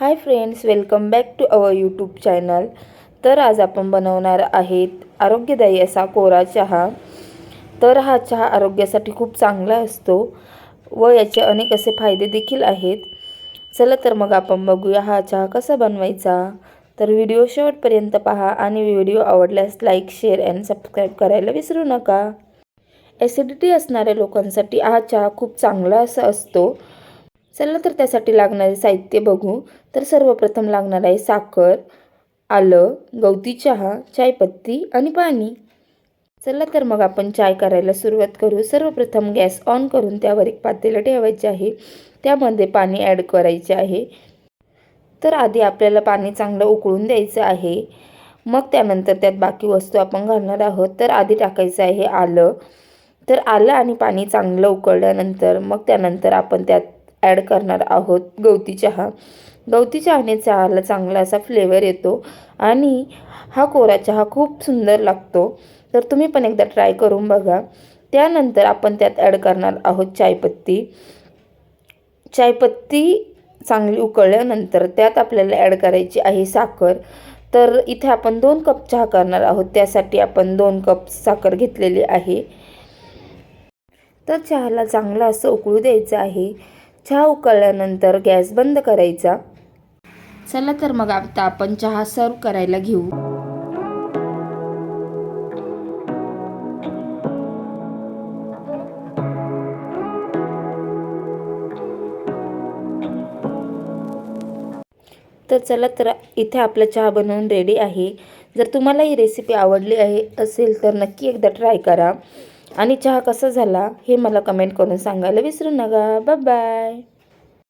Hi friends welcome back to our YouTube channel. तर आज आपण बनवणार आहेत आरोग्यदायी असा कोरा चहा. तर हा चहा आरोग्यासाठी खूप चांगला असतो व याचे अनेक असे फायदे देखील आहेत. चला तर मग आपण बघूया हा चहा कसा बनवायचा. तर व्हिडिओ शेवटपर्यंत पहा आणि व्हिडिओ आवडल्यास लाईक शेअर अँड सबस्क्राईब करायला विसरू नका. ॲसिडिटी असणाऱ्या लोकांसाठी हा चहा खूप चांगला असा असतो. चला तर त्यासाठी लागणारे साहित्य बघू. तर सर्वप्रथम लागणार आहे साखर आलं गवती चहा चायपत्ती आणि पाणी. चला तर मग आपण चाय करायला सुरुवात करू. सर्वप्रथम गॅस ऑन करून त्यावर एक पातेलं ठेवायचे आहे. त्यामध्ये पाणी ॲड करायचे आहे. तर आधी आपल्याला पाणी चांगलं उकळून द्यायचं आहे. मग त्यानंतर त्यात बाकी वस्तू आपण घालणार आहोत. तर आधी टाकायचं आहे आलं. तर आलं आणि पाणी चांगलं उकळल्यानंतर मग त्यानंतर आपण त्यात ॲड करणार आहोत. गवती चहा. गवती चहाने चहाला चांगला असा फ्लेवर येतो आणि हा कोरा चहा खूप सुंदर लागतो. तर तुम्ही पण एकदा ट्राय करून बघा. त्यानंतर आपण त्यात ॲड करणार आहोत चायपत्ती. चायपत्ती चांगली उकळल्यानंतर त्यात आपल्याला ॲड करायची आहे साखर. तर इथे आपण दोन कप चहा करणार आहोत. त्यासाठी आपण दोन कप साखर घेतलेली आहे. तर चहाला चांगलं असं उकळू द्यायचं आहे. चहा उकळल्यानंतर गॅस बंद करायचा. चला तर मग आता आपण चहा सर्व करायला घेऊ. तर चला तर इथे आपला चहा बनवून रेडी आहे. जर तुम्हाला ही रेसिपी आवडली आहे असेल तर नक्की एकदा ट्राय करा. आणि चहा कसा झाला हे मला कमेंट करून सांगायला विसरू नका. Bye bye